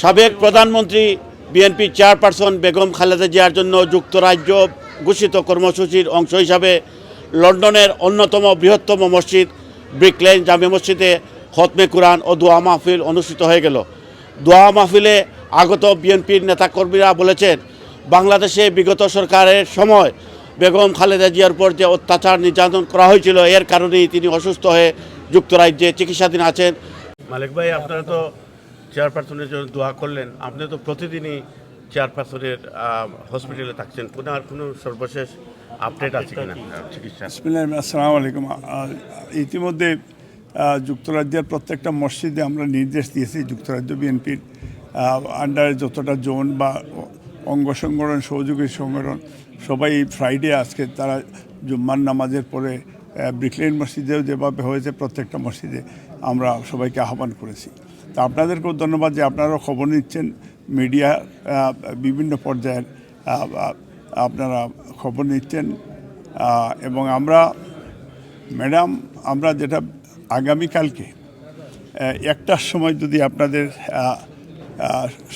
সাবেক প্রধানমন্ত্রী BNP chairperson Begum Khaleda জিয়ার জন্য যুক্তরাজ্য ঘোষিত কর্মসূচির অংশ হিসাবে লন্ডনের অন্যতম বৃহত্তম মসজিদ ব্রিকলেন জামে মসজিদে খতমে কুরআন ও দোয়া মাহফিল অনুষ্ঠিত হয়ে গেল। দোয়া মাহফিলে আগত বিএনপির নেতাকর্মীরা বলেছেন, বাংলাদেশে বিগত সরকারের সময় বেগম খালেদা জিয়ার উপর যে অত্যাচার নির্যাতন করা হয়েছিল, এর কারণেই তিনি অসুস্থ হয়ে যুক্তরাজ্যে চিকিৎসাধীন আছেন। মালিক ভাই, আপনারা তো চেয়ারপারসনের জন্য দোয়া করলেন। আপনি তো প্রতিদিনই চেয়ারপারসনের হসপিটালে থাকছেন। কোনো আর কোনো সর্বশেষ আপডেট আছে কিনা? চিকিৎসা। আসসালামু আলাইকুম। ইতিমধ্যে যুক্তরাজ্যের প্রত্যেকটা মসজিদে আমরা নির্দেশ দিয়েছি যুক্তরাজ্য বিএনপির আন্ডারে যতটা জোন বা অঙ্গ সংগঠন সহযোগী সংগঠন সবাই ফ্রাইডে আজকে তারা জুম্মার নামাজের পরে ব্রিকলেন মসজিদেও যেভাবে হয়েছে প্রত্যেকটা মসজিদে আমরা সবাইকে আহ্বান করেছি। তা আপনাদেরকেও ধন্যবাদ যে আপনারাও খবর নিচ্ছেন। মিডিয়া বিভিন্ন পর্যায়ের আপনারা খবর নিচ্ছেন। এবং আমরা, ম্যাডাম, আমরা যেটা আগামীকালকে একটার সময় যদি আপনাদের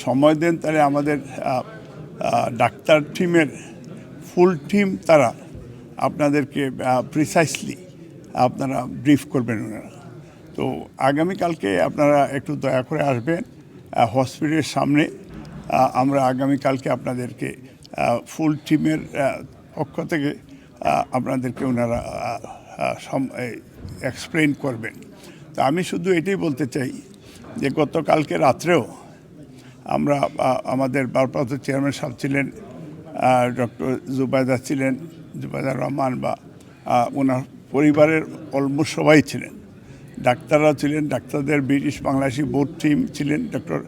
সময় দেন, তাহলে আমাদের ডাক্তার টিমের ফুল টিম তারা আপনাদেরকে প্রিসাইসলি আপনারা ব্রিফ করবেন ওনারা। তো আগামীকালকে আপনারা একটু দয়া করে আসবেন হসপিটালের সামনে। আমরা আগামীকালকে আপনাদেরকে ফুল টিমের পক্ষ থেকে আপনাদেরকে ওনারা সম এক্সপ্লেন করবেন। তো আমি শুধু এটাই বলতে চাই যে গতকালকে রাত্রেও আমরা আমাদের ভারপ্রাপ্ত চেয়ারম্যান সাহেব ছিলেন ডক্টর জুবাইদা ছিলেন, জুবাইদা রহমান বা ওনার পরিবারের অলমোস্ট সবাই ছিলেন। ডাক্তাররা ছিলেন, ডাক্তারদের ব্রিটিশ বাংলাদেশি বোর্ড টিম ছিলেন, ডক্টর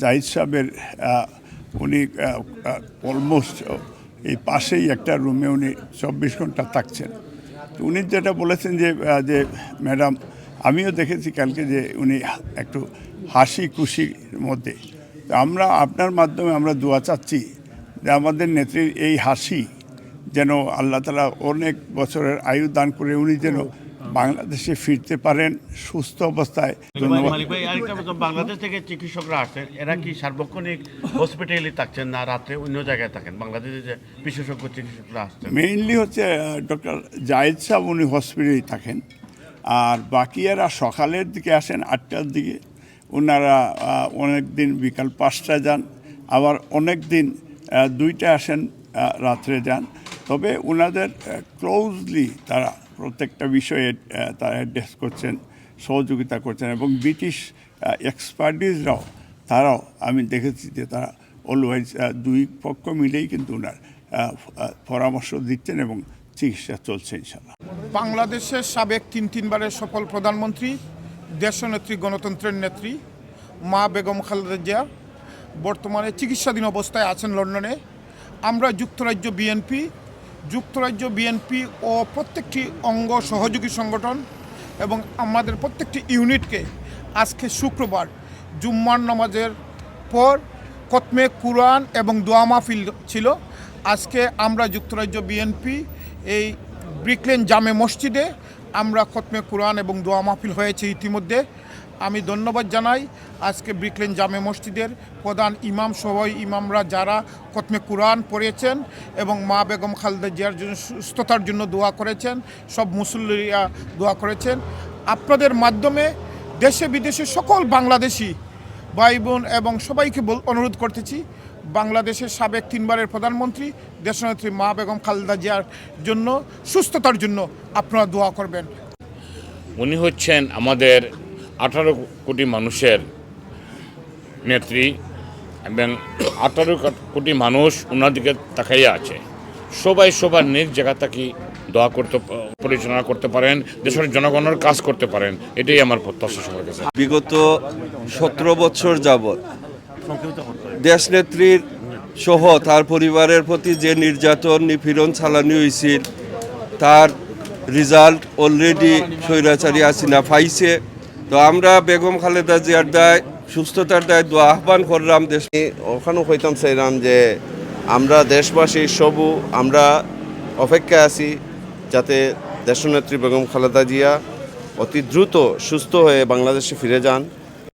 জাহিদ সাহেবের উনি অলমোস্ট এই পাশেই একটা রুমে উনি চব্বিশ ঘণ্টা থাকছেন। তো উনি যেটা বলেছেন যে যে, ম্যাডাম, আমিও দেখেছি কালকে যে উনি একটু হাসি খুশির মধ্যে। তো আমরা আপনার মাধ্যমে আমরা দোয়া চাচ্ছি যে আমাদের নেত্রীর এই হাসি যেন আল্লাহ তালা অনেক বছরের আয়ু দান করে উনি যেন বাংলাদেশে ফিরতে পারেন সুস্থ অবস্থায়। ধন্যবাদ। বাংলাদেশ থেকে চিকিৎসকরা আসছেন এরা কি সার্বক্ষণিক হসপিটালে থাকছেন না রাতে অন্য জায়গায় থাকেন? বাংলাদেশে যে বিশেষজ্ঞ চিকিৎসকরা আসছেন। মেইনলি হচ্ছে ডক্টর জায়েদ সাহেব উনি হসপিটালেই থাকেন। আর বাকি এরা সকালের দিকে আসেন আটটার দিকে। ওনারা অনেক দিন বিকাল পাঁচটায় যান আবার অনেক দিন দুইটা আসেন রাত্রে যান। তবে ওনাদের ক্লোজলি তারা প্রত্যেকটা বিষয়ে তারা অ্যাড্রেস করছেন, সহযোগিতা করছেন এবং ব্রিটিশ এক্সপার্টিসরাও তারাও, আমি দেখেছি যে তারা অলওয়েজ দুই পক্ষ মিলেই কিন্তু ওনার পরামর্শ দিচ্ছেন এবং চিকিৎসা চলছে ইনশাল্লাহ বাংলাদেশের সাবেক তিন তিনবারের সফল প্রধানমন্ত্রী, দেশনেত্রী, গণতন্ত্রের নেত্রী, মা বেগম খালেদা জিয়া, বর্তমানে চিকিৎসাধীন অবস্থায় আছেন লন্ডনে। আমরা যুক্তরাজ্য বিএনপি যুক্তরাজ্য বিএনপি ও প্রত্যেকটি অঙ্গ সহযোগী সংগঠন এবং আমাদের প্রত্যেকটি ইউনিটকে আজকে শুক্রবার জুম্মার নামাজের পর কতমে কুরআন এবং দোয়া মাহফিল ছিল। আজকে আমরা যুক্তরাজ্য বিএনপি এই ব্রিকলেন জামে মসজিদে আমরা খতমে কোরআন এবং দোয়া মাহফিল হয়েছে ইতিমধ্যে। আমি ধন্যবাদ জানাই। আজকে ব্রিকলেন জামে মসজিদের প্রধান ইমাম সবাই ইমামরা যারা খতমে কোরআন পড়েছেন এবং মা বেগম খালেদা জিয়ার জন্য সুস্থতার জন্য দোয়া করেছেন, সব মুসল্লিরা দোয়া করেছেন। আপনাদের মাধ্যমে দেশে বিদেশে সকল বাংলাদেশি ভাই বোন এবং সবাইকে বল- অনুরোধ করতেছি, বাংলাদেশের সাবেক তিনবারের প্রধানমন্ত্রী, দেশনেত্রী মা বেগম খালেদা জিয়ার জন্য, সুস্থতার জন্য আপনারা দোয়া করবেন। উনি হচ্ছেন আমাদের আঠারো কোটি মানুষের নেত্রী এবং আঠারো কোটি মানুষ ওনার দিকে তাকাইয়া আছে। সবাই সবার নিজ জায়গা থেকে দোয়া করতে পরিচালনা করতে পারেন, দেশের জনগণের কাজ করতে পারেন, এটাই আমার প্রত্যাশা সবার কাছে। বিগত সতেরো বছর যাবৎ দেশ নেত্রীর সহ তার পরিবারের প্রতি যে নির্যাতন, নিপীড়ন চালানি হয়েছিল তার রেজাল্ট অলরেডি স্বৈরাচারী আসিনা পাইছে। তো আমরা বেগম খালেদা জিয়ার দায় সুস্থতার দায় দোয়া আহ্বান করলাম দেশ ওখানেও কইতাম চাইলাম যে আমরা দেশবাসী সবু আমরা অপেক্ষায় আছি যাতে দেশনেত্রী বেগম খালেদা জিয়া অতি দ্রুত সুস্থ হয়ে বাংলাদেশে ফিরে যান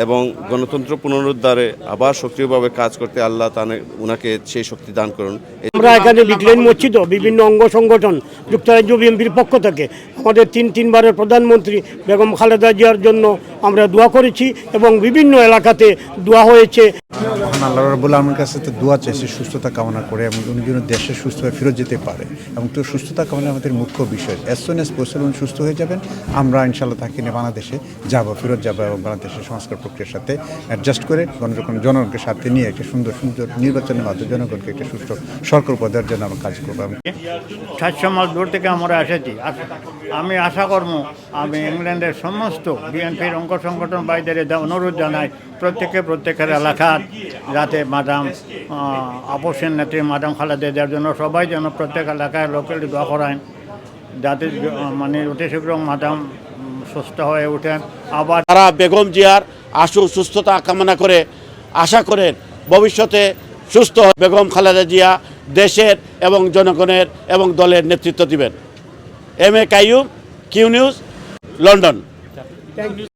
এবং গণতন্ত্র পুনরুদ্ধারে আবার সক্রিয়ভাবে কাজ করতে আল্লাহ তানে উনাকে সেই শক্তি দান করুন। আমরা এখানে বিকলেন মসজিদ বিভিন্ন অঙ্গ সংগঠন যুক্তরাজ্য বিএনপির পক্ষ থেকে আমাদের তিন, তিনবারের প্রধানমন্ত্রী বেগম খালেদা জিয়ার জন্য আমরা দোয়া করেছি এবং বিভিন্ন এলাকাতে দোয়া হয়েছে। মহান আল্লাহ রব্বুল আলমের কাছে তো দোয়া চাইছি, সুস্থতা কামনা করে এবং উনি যেন দেশে সুস্থভাবে ফেরত যেতে পারে। এবং তো সুস্থতা কামনা আমাদের মুখ্য বিষয়। অ্যাজ সুন অ্যাজ পসিবল উনি সুস্থ হয়ে যাবেন। আমরা ইনশাল্লাহ তাকে নিয়ে বাংলাদেশে যাব, ফেরত যাব এবং বাংলাদেশের সংস্কার প্রক্রিয়ার সাথে অ্যাডজাস্ট করে জনগণ জনগণকে সাথে নিয়ে একটা সুন্দর সুন্দর নির্বাচনের মাধ্যমে জনগণকে একটা সুস্থ সরকার পদের জন্য আমরা কাজ করব। সাতশো মাইল দূর থেকে আমরা এসেছি। আমি আশা করব আমি ইংল্যান্ডের সমস্ত বিএনপির অঙ্গ সংগঠন বাইদের অনুরোধ জানাই। প্রত্যেকে প্রত্যেকের এলাকার যাতে মাদাম আপসের নেত্রী মাদাম খালেদা দেওয়ার জন্য সবাই যেন প্রত্যেক এলাকায় লোকের দোয়া করায় যাতে মানে অতি শীঘ্র মাদাম সুস্থ হয়ে ওঠেন। আবার তারা বেগম জিয়ার আশু সুস্থতা কামনা করে আশা করেন ভবিষ্যতে সুস্থ বেগম খালেদা জিয়া দেশের এবং জনগণের এবং দলের নেতৃত্ব দিবেন। M A Qayyum, Q news, London.